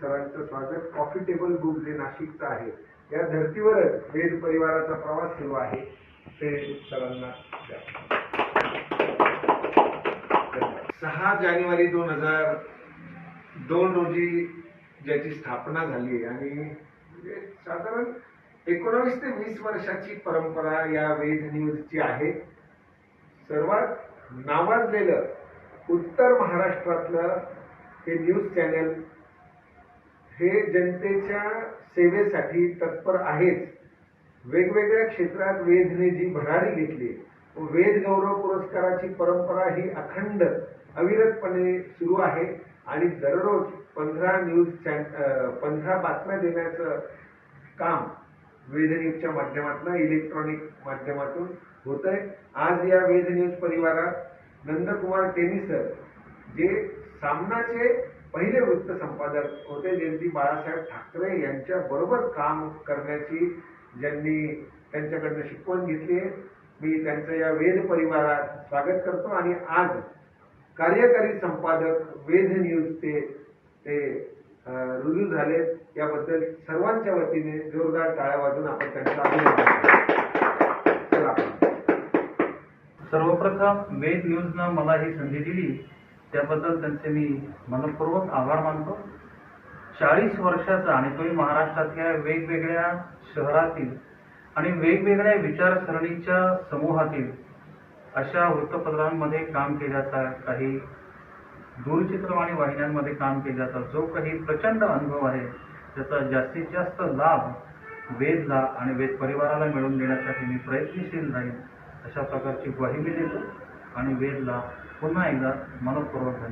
सरांचं स्वागत. Coffee table book जे नाशिकचं आहे या धर्तीवरच वेद परिवाराचा प्रवास सुरू आहे. ते सरांना सहा जानेवारी दोन हजार दोन रोजी ज्याची स्थापना झाली आणि म्हणजे साधारण एकोणावीस ते वीस वर्षाची परंपरा या वेद न्यूजची आहे. सर्वात नावाजलेलं उत्तर महाराष्ट्रातलं हे न्यूज चॅनल हे जनतेच्या सेवेसाठी तत्पर आहेच वेगवेगळ्या क्षेत्रात वेदने जी भरारी घेतली वेद गौरव पुरस्काराची परंपरा ही अखंड अविरतपणे सुरू आहे आणि दररोज पंधरा न्यूज चॅन पंधरा बातम्या देण्याचं काम वेद न्यूजच्या माध्यमातून इलेक्ट्रॉनिक माध्यमातून होत आहे आज या वेद न्यूज परिवारात नंदकुमार टेनिसर जे सामनाचे पहिले वृत्त संपादक होते जयंती बाळासाहेब ठाकरे यांच्या बरोबर काम करण्याची ज्यांनी त्यांच्याकडनं शिकवण घेतली मी त्यांचं या वेद परिवारात स्वागत करतो आणि आज कार्यकारी संपादक वेद न्यूज ते ते रुजू झाले. याबद्दल सर्वांच्या वतीने जोरदार टाळ्या वाजून आपण त्यांचा अभिनंदन सर्वप्रथम वेद न्यूजनं मला ही संधी दिली. त्याबद्दल त्यांचे मी मनपूर्वक आभार मानतो. चाळीस वर्षाचा आणि तोही महाराष्ट्रातल्या वेगवेगळ्या शहरातील आणि वेगवेगळ्या विचारसरणीच्या समूहातील अशा वृत्तपत्रांमध्ये काम केल्याचा काही दूरचित्रवाणी वाहिन्यांमध्ये काम केल्याचा जो काही प्रचंड अनुभव आहे त्याचा जास्तीत जास्त लाभ वेदला आणि वेद परिवाराला मिळवून देण्यासाठी मी प्रयत्नशील राहील अशा प्रकारची ग्वाही मी देतो. आणि वेदला पुन्हा एकदा मनपूर्वक धन्यवाद